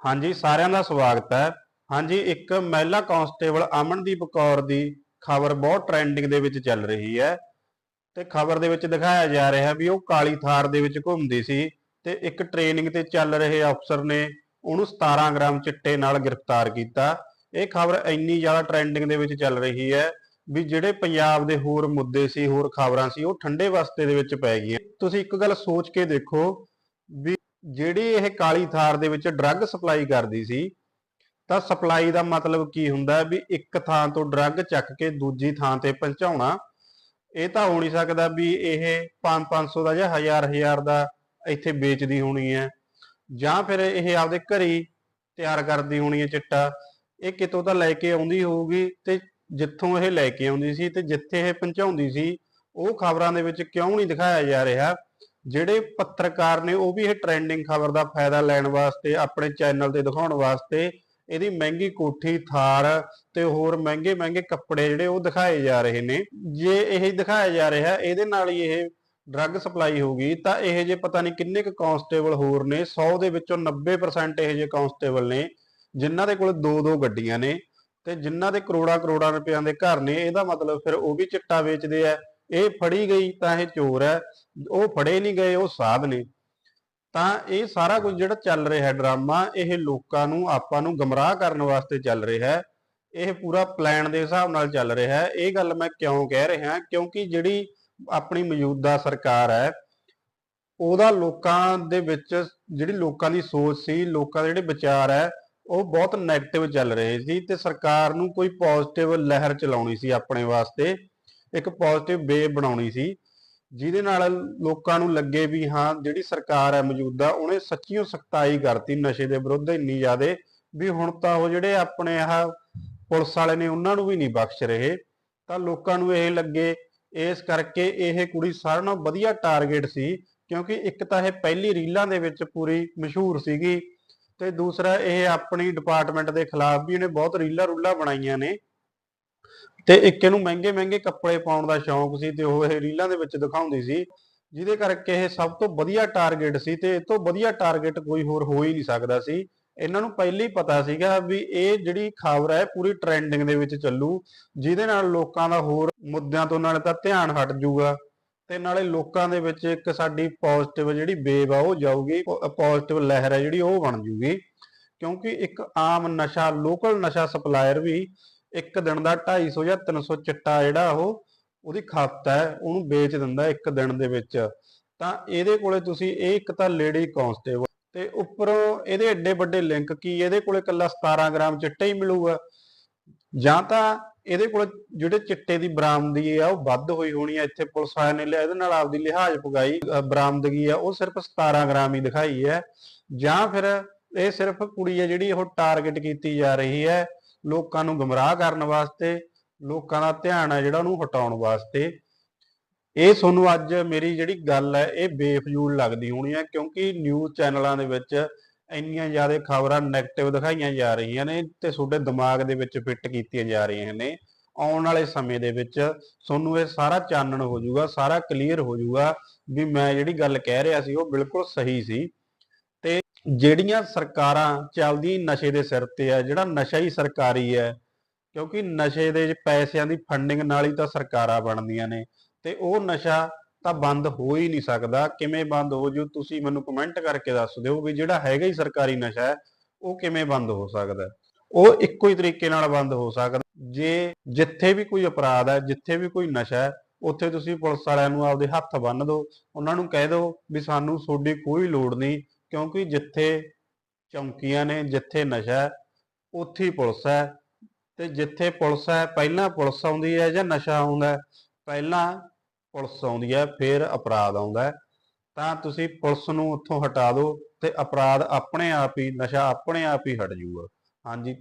ਹਾਂਜੀ, ਸਾਰਿਆਂ ਦਾ ਸਵਾਗਤ ਹੈ। ਹਾਂਜੀ, ਇੱਕ ਮਹਿਲਾ ਕਾਂਸਟੇਬਲ ਅਮਨਦੀਪ ਕੌਰ ਦੀ ਖਬਰ ਬਹੁਤ ਟ੍ਰੈਂਡਿੰਗ ਦੇ ਵਿੱਚ ਚੱਲ ਰਹੀ ਹੈ ਤੇ ਖਬਰ ਦੇ ਵਿੱਚ ਦਿਖਾਇਆ ਜਾ ਰਿਹਾ ਵੀ ਉਹ ਕਾਲੀ ਥਾਰ ਦੇ ਵਿੱਚ ਘੁੰਮਦੀ ਸੀ ਤੇ ਇੱਕ ਟ੍ਰੇਨਿੰਗ ਤੇ ਚੱਲ ਰਹੇ ਅਫਸਰ ਨੇ ਉਹਨੂੰ 17 ਗ੍ਰਾਮ ਚਿੱਟੇ ਨਾਲ ਗ੍ਰਿਫਤਾਰ ਕੀਤਾ। ਇਹ ਖਬਰ ਇੰਨੀ ਜ਼ਿਆਦਾ ਟ੍ਰੈਂਡਿੰਗ ਦੇ ਵਿੱਚ ਚੱਲ ਰਹੀ ਹੈ ਵੀ ਜਿਹੜੇ ਪੰਜਾਬ ਦੇ ਹੋਰ ਮੁੱਦੇ ਸੀ, ਹੋਰ ਖਬਰਾਂ ਸੀ, ਉਹ ਠੰਡੇ ਵਸਤੇ ਦੇ ਵਿੱਚ ਪੈ ਗਈਆਂ। ਤੁਸੀਂ ਇੱਕ ਗੱਲ ਸੋਚ ਕੇ ਦੇਖੋ ਵੀ ਜਿਹੜੀ ਇਹ ਕਾਲੀ ਥਾਰ ਦੇ ਵਿੱਚ ਡਰੱਗ ਸਪਲਾਈ ਕਰਦੀ ਸੀ, ਤਾਂ ਸਪਲਾਈ ਦਾ ਮਤਲਬ ਕੀ ਹੁੰਦਾ ਵੀ ਇੱਕ ਥਾਂ ਤੋਂ ਡਰੱਗ ਚੱਕ ਕੇ ਦੂਜੀ ਥਾਂ ਤੇ ਪਹੁੰਚਾਉਣਾ, ਇਹ ਤਾਂ ਹੋ ਨਹੀਂ ਸਕਦਾ ਵੀ ਇਹ 5-500 ਦਾ ਜਾਂ 1000-1000 ਦਾ ਇੱਥੇ ਵੇਚਦੀ ਹੋਣੀ ਹੈ, ਜਾਂ ਫਿਰ ਇਹ ਆਪਦੇ ਘਰੇ ਤਿਆਰ ਕਰਦੀ ਹੋਣੀ ਹੈ ਚਿੱਟਾ, ਇਹ ਕਿਤੋਂ ਤਾਂ ਲੈ ਕੇ ਆਉਂਦੀ ਹੋਊਗੀ ਤੇ ਜਿੱਥੋਂ ਇਹ ਲੈ ਕੇ ਆਉਂਦੀ ਸੀ ਤੇ ਜਿੱਥੇ ਇਹ ਪਹੁੰਚਾਉਂਦੀ ਸੀ, ਉਹ ਖਬਰਾਂ ਦੇ ਵਿੱਚ ਕਿਉਂ ਨਹੀਂ ਦਿਖਾਇਆ ਜਾ ਰਿਹਾ ਜਿਹੜੇ ਪੱਤਰਕਾਰ ਨੇ ਉਹ ਵੀ ਇਹ ਟ੍ਰੈਂਡਿੰਗ ਖਬਰ ਦਾ ਫਾਇਦਾ ਲੈਣ ਵਾਸਤੇ, ਆਪਣੇ ਚੈਨਲ ਤੇ ਦਿਖਾਉਣ ਵਾਸਤੇ ਇਹਦੀ ਮਹਿੰਗੀ ਕੋਠੀ, ਥਾਰ ਤੇ ਹੋਰ ਮਹਿੰਗੇ ਮਹਿੰਗੇ ਕੱਪੜੇ ਜਿਹੜੇ ਉਹ ਦਿਖਾਏ ਜਾ ਰਹੇ ਨੇ। ਜੇ ਇਹ ਦਿਖਾਇਆ ਜਾ ਰਿਹਾ, ਇਹਦੇ ਨਾਲ ਹੀ ਇਹ ਡਰੱਗ ਸਪਲਾਈ ਹੋਗੀ ਤਾਂ ਇਹ ਜੇ ਪਤਾ ਨਹੀਂ ਕਿੰਨੇ ਕੁ ਕਾਂਸਟੇਬਲ ਹੋਰ ਨੇ 100 ਦੇ ਵਿੱਚੋਂ 90% ਇਹ ਜੇ ਕਾਂਸਟੇਬਲ ਨੇ, ਜਿਨ੍ਹਾਂ ਦੇ ਕੋਲ ਦੋ ਦੋ ਗੱਡੀਆਂ ਨੇ ਤੇ ਜਿਨ੍ਹਾਂ ਦੇ ਕਰੋੜਾਂ ਕਰੋੜਾਂ ਰੁਪਈਆਂ ਦੇ ਘਰ ਨੇ, ਇਹਦਾ ਮਤਲਬ ਫਿਰ ਉਹ ਵੀ ਚਿੱਟਾ ਵੇਚਦੇ ਆ। ਇਹ ਫੜੀ ਗਈ ਤਾਂ ਇਹ ਚੋਰ ਹੈ, ਉਹ ਫੜੇ ਨਹੀਂ ਗਏ, ਉਹ ਸਾਧ ਨੇ। ਤਾਂ ਇਹ ਸਾਰਾ ਕੁਝ ਜਿਹੜਾ ਚੱਲ ਰਿਹਾ ਹੈ ਡਰਾਮਾ, ਇਹ ਲੋਕਾਂ ਨੂੰ, ਆਪਾਂ ਨੂੰ ਗਮਰਾਹ ਕਰਨ ਵਾਸਤੇ ਚੱਲ ਰਿਹਾ ਹੈ। ਇਹ ਪੂਰਾ ਪਲਾਨ ਦੇ ਹਿਸਾਬ ਨਾਲ ਚੱਲ ਰਿਹਾ ਹੈ। ਇਹ ਗੱਲ ਮੈਂ ਕਿਉਂ ਕਹਿ ਰਿਹਾ? ਕਿਉਂਕਿ ਜਿਹੜੀ ਆਪਣੀ ਮੌਜੂਦਾ ਸਰਕਾਰ ਹੈ, ਉਹਦਾ ਲੋਕਾਂ ਦੇ ਵਿੱਚ ਜਿਹੜੀ ਲੋਕਾਂ ਦੀ ਸੋਚ ਸੀ, ਲੋਕਾਂ ਦੇ ਜਿਹੜੇ ਵਿਚਾਰ ਹੈ, ਉਹ ਬਹੁਤ ਨੈਗੇਟਿਵ ਚੱਲ ਰਹੇ ਸੀ ਤੇ ਸਰਕਾਰ ਨੂੰ ਕੋਈ ਪੋਜ਼ਿਟਿਵ ਲਹਿਰ ਚਲਾਉਣੀ ਸੀ ਆਪਣੇ ਵਾਸਤੇ। ਇੱਕ ਪੋਜ਼ਿਟਿਵ ਵੇ ਬਣਾਉਣੀ ਸੀ, ਜਿਹਦੇ ਨਾਲ ਲੋਕਾਂ ਨੂੰ ਲੱਗੇ ਵੀ ਹਾਂ, ਜਿਹੜੀ ਸਰਕਾਰ ਹੈ ਮੌਜੂਦਾ, ਉਹਨੇ ਸੱਚੀਓ ਸਖਤਾਈ ਕਰਤੀ ਨਸ਼ੇ ਦੇ ਵਿਰੁੱਧ ਇੰਨੀ ਜ਼ਿਆਦੇ, ਵੀ ਹੁਣ ਤਾਂ ਉਹ ਜਿਹੜੇ ਆਪਣੇ ਆਹ ਪੁਲਿਸ ਵਾਲੇ ਨੇ, ਉਹਨਾਂ ਨੂੰ ਵੀ ਨਹੀਂ ਬਖਸ਼ ਰਹੇ। ਤਾਂ ਲੋਕਾਂ ਨੂੰ ਇਹ ਲੱਗੇ, ਇਸ ਕਰਕੇ ਇਹ ਕੁੜੀ ਸਾਰਿਆਂ ਨਾਲੋਂ ਵਧੀਆ ਟਾਰਗੇਟ ਸੀ, ਕਿਉਂਕਿ ਇੱਕ ਤਾਂ ਇਹ ਪਹਿਲੀ ਰੀਲਾਂ ਦੇ ਵਿੱਚ ਪੂਰੀ ਮਸ਼ਹੂਰ ਸੀਗੀ, ਤੇ ਦੂਸਰਾ ਇਹ ਆਪਣੀ ਡਿਪਾਰਟਮੈਂਟ ਦੇ ਖਿਲਾਫ ਵੀ ਇਹਨੇ ਬਹੁਤ ਰੀਲਾਂ ਰੂਲਾਂ ਬਣਾਈਆਂ ਨੇ। ਤੇ ਇੱਕ ਇਹਨੂੰ ਮਹਿੰਗੇ ਮਹਿੰਗੇ ਕੱਪੜੇ ਪਾਉਣ ਦਾ ਸ਼ੌਂਕ ਸੀ ਤੇ ਉਹ ਇਹ ਰੀਲਾਂ ਦੇ ਵਿੱਚ ਦਿਖਾਉਂਦੀ ਸੀ, ਜਿਹਦੇ ਕਰਕੇ ਇਹ ਸਭ ਤੋਂ ਵਧੀਆ ਟਾਰਗੇਟ ਸੀ ਤੇ ਇਹ ਤੋਂ ਵਧੀਆ ਟਾਰਗੇਟ ਕੋਈ ਹੋਰ ਹੋ ਹੀ ਨਹੀਂ ਸਕਦਾ ਸੀ। ਇਹਨਾਂ ਨੂੰ ਪਹਿਲਾਂ ਹੀ ਪਤਾ ਸੀਗਾ ਵੀ ਇਹ ਜਿਹੜੀ ਖਬਰ ਹੈ, ਪੂਰੀ ਟ੍ਰੈਂਡਿੰਗ ਦੇ ਵਿੱਚ ਚੱਲੂ, ਜਿਹਦੇ ਨਾਲ ਲੋਕਾਂ ਦਾ ਹੋਰ ਮੁੱਦਿਆਂ ਤੋਂ ਨਾਲੇ ਤਾਂ ਧਿਆਨ ਹਟ ਜਾਊਗਾ ਤੇ ਨਾਲੇ ਲੋਕਾਂ ਦੇ ਵਿੱਚ ਇੱਕ ਸਾਡੀ ਪੋਜ਼ਿਟਿਵ ਜਿਹੜੀ ਵੇਵ ਆ ਉਹ ਜਾਊਗੀ ਪੋਜ਼ਿਟਿਵ ਲਹਿਰ ਹੈ ਜਿਹੜੀ ਉਹ ਬਣ ਜੂਗੀ ਕਿਉਂਕਿ ਇੱਕ ਆਮ ਨਸ਼ਾ ਲੋਕਲ ਨਸ਼ਾ ਸਪਲਾਇਰ ਵੀ ਇੱਕ ਦਿਨ ਦਾ 250 ਜਾਂ 300 ਚਿੱਟਾ ਜਿਹੜਾ ਉਹ ਉਹਦੀ ਖਪਤ ਹੈ, ਉਹਨੂੰ ਵੇਚ ਦਿੰਦਾ ਇੱਕ ਦਿਨ ਦੇ ਵਿੱਚ। ਤਾਂ ਇਹਦੇ ਕੋਲੇ ਤੁਸੀਂ ਇਹ ਇੱਕ ਤਾਂ ਲੇਡੀ ਕਾਂਸਟੇਬਲ ਤੇ ਉੱਪਰੋਂ ਇਹਦੇ ਐਡੇ ਵੱਡੇ ਲਿੰਕ ਕੀ, ਇਹਦੇ ਕੋਲੇ ਕੱਲਾ 17 ਗ੍ਰਾਮ ਚਿੱਟਾ ਹੀ ਮਿਲੂਗਾ। ਜਾਂ ਤਾਂ ਇਹਦੇ ਕੋਲ ਜਿਹੜੇ ਚਿੱਟੇ ਦੀ ਬਰਾਮਦਗੀ ਆ, ਉਹ ਵੱਧ ਹੋਈ ਹੋਣੀ ਆ, ਇੱਥੇ ਪੁਲਿਸ ਵਾਲਿਆਂ ਨੇ ਲਿਆ, ਇਹਦੇ ਨਾਲ ਆਪਦੀ ਲਿਹਾਜ਼ ਪੁਗਾਈ। ਬਰਾਮਦਗੀ ਆ, ਉਹ ਸਿਰਫ 17 ਗ੍ਰਾਮ ਹੀ ਦਿਖਾਈ ਹੈ। ਜਾਂ ਫਿਰ ਇਹ ਸਿਰਫ ਕੁੜੀ ਹੈ ਜਿਹੜੀ ਉਹ ਟਾਰਗੇਟ ਕੀਤੀ ਜਾ ਰਹੀ ਹੈ। ਲੋਕਾਂ ਨੂੰ ਗਮਰਾਹ ਕਰਨ ਵਾਸਤੇ, ਲੋਕਾਂ ਦਾ ਧਿਆਨ ਹੈ ਜਿਹੜਾ ਉਹਨੂੰ ਹਟਾਉਣ ਵਾਸਤੇ। ਇਹ ਤੁਹਾਨੂੰ ਅੱਜ ਮੇਰੀ ਜਿਹੜੀ ਗੱਲ ਹੈ, ਇਹ ਬੇਫਜ਼ੂਲ ਲੱਗਦੀ ਹੋਣੀ ਹੈ ਕਿਉਂਕਿ ਨਿਊਜ਼ ਚੈਨਲਾਂ ਦੇ ਵਿੱਚ ਇੰਨੀਆਂ ਜ਼ਿਆਦਾ ਖਬਰਾਂ 네ਗੇਟਿਵ ਦਿਖਾਈਆਂ ਜਾ ਰਹੀਆਂ ਨੇ ਤੇ ਤੁਹਾਡੇ ਦਿਮਾਗ ਦੇ ਵਿੱਚ ਫਿੱਟ ਕੀਤੀਆਂ ਜਾ ਰਹੀਆਂ ਨੇ। ਆਉਣ ਵਾਲੇ ਸਮੇਂ ਦੇ ਵਿੱਚ ਤੁਹਾਨੂੰ ਇਹ ਸਾਰਾ ਚਾਨਣ ਹੋ ਜਾਊਗਾ, ਸਾਰਾ ਕਲੀਅਰ ਹੋ ਜਾਊਗਾ ਵੀ ਮੈਂ ਜਿਹੜੀ ਗੱਲ ਕਹਿ ਰਿਹਾ ਸੀ ਉਹ ਬਿਲਕੁਲ ਸਹੀ ਸੀ। ਜਿਹੜੀਆਂ ਸਰਕਾਰਾਂ ਚੱਲਦੀ ਨਸ਼ੇ ਦੇ ਸਿਰ ਤੇ ਆ, ਜਿਹੜਾ ਨਸ਼ਾ ਹੀ ਸਰਕਾਰੀ ਹੈ, ਕਿਉਂਕਿ ਨਸ਼ੇ ਦੇ ਪੈਸਿਆਂ ਦੀ ਫੰਡਿੰਗ ਨਾਲ ਹੀ ਤਾਂ ਸਰਕਾਰਾਂ ਬਣਦੀਆਂ ਨੇ ਤੇ ਉਹ ਨਸ਼ਾ ਤਾਂ ਬੰਦ ਹੋ ਹੀ ਨਹੀਂ ਸਕਦਾ। ਕਿਵੇਂ ਬੰਦ ਹੋ ਜੂ, ਤੁਸੀਂ ਮੈਨੂੰ ਕਮੈਂਟ ਕਰਕੇ ਦੱਸ ਦਿਓ ਵੀ ਜਿਹੜਾ ਹੈਗਾ ਹੀ ਸਰਕਾਰੀ ਨਸ਼ਾ ਹੈ, ਉਹ ਕਿਵੇਂ ਬੰਦ ਹੋ ਸਕਦਾ ਉਹ ਇੱਕੋ ਹੀ ਤਰੀਕੇ ਨਾਲ ਬੰਦ ਹੋ ਸਕਦਾ। ਜੇ ਜਿੱਥੇ ਵੀ ਕੋਈ ਅਪਰਾਧ ਹੈ, ਜਿੱਥੇ ਵੀ ਕੋਈ ਨਸ਼ਾ ਹੈ, ਉੱਥੇ ਤੁਸੀਂ ਪੁਲਿਸ ਵਾਲਿਆਂ ਨੂੰ ਆਪਦੇ ਹੱਥ ਬੰਨ੍ਹ ਦਿਓ। ਉਹਨਾਂ ਨੂੰ ਕਹਿ ਦਿਓ ਵੀ ਸਾਨੂੰ ਤੁਹਾਡੀ ਕੋਈ ਲੋੜ ਨਹੀਂ ਕਿਉਂਕਿ ਜਿੱਥੇ ਚੌਂਕੀਆਂ ਨੇ, ਜਿੱਥੇ ਨਸ਼ਾ ਉੱਥੇ ਪੁਲਿਸ ਹੈ ਤੇ ਜਿੱਥੇ ਪੁਲਿਸ ਹੈ, ਪਹਿਲਾਂ ਪੁਲਿਸ ਆਉਂਦੀ ਹੈ ਜਾਂ ਨਸ਼ਾ ਆਉਂਦਾ ਪਹਿਲਾਂ ਪੁਲਿਸ ਆਉਂਦੀ ਹੈ, ਫਿਰ ਅਪਰਾਧ ਆਉਂਦਾ ਤਾਂ ਤੁਸੀਂ ਪੁਲਿਸ ਨੂੰ ਉੱਥੋਂ ਹਟਾ ਦਿਓ ਤੇ ਅਪਰਾਧ ਆਪਣੇ ਆਪ ਹੀ, ਨਸ਼ਾ ਆਪਣੇ ਆਪ ਹੀ ਹਟ ਜਾਊਗਾ। ਹਾਂਜੀ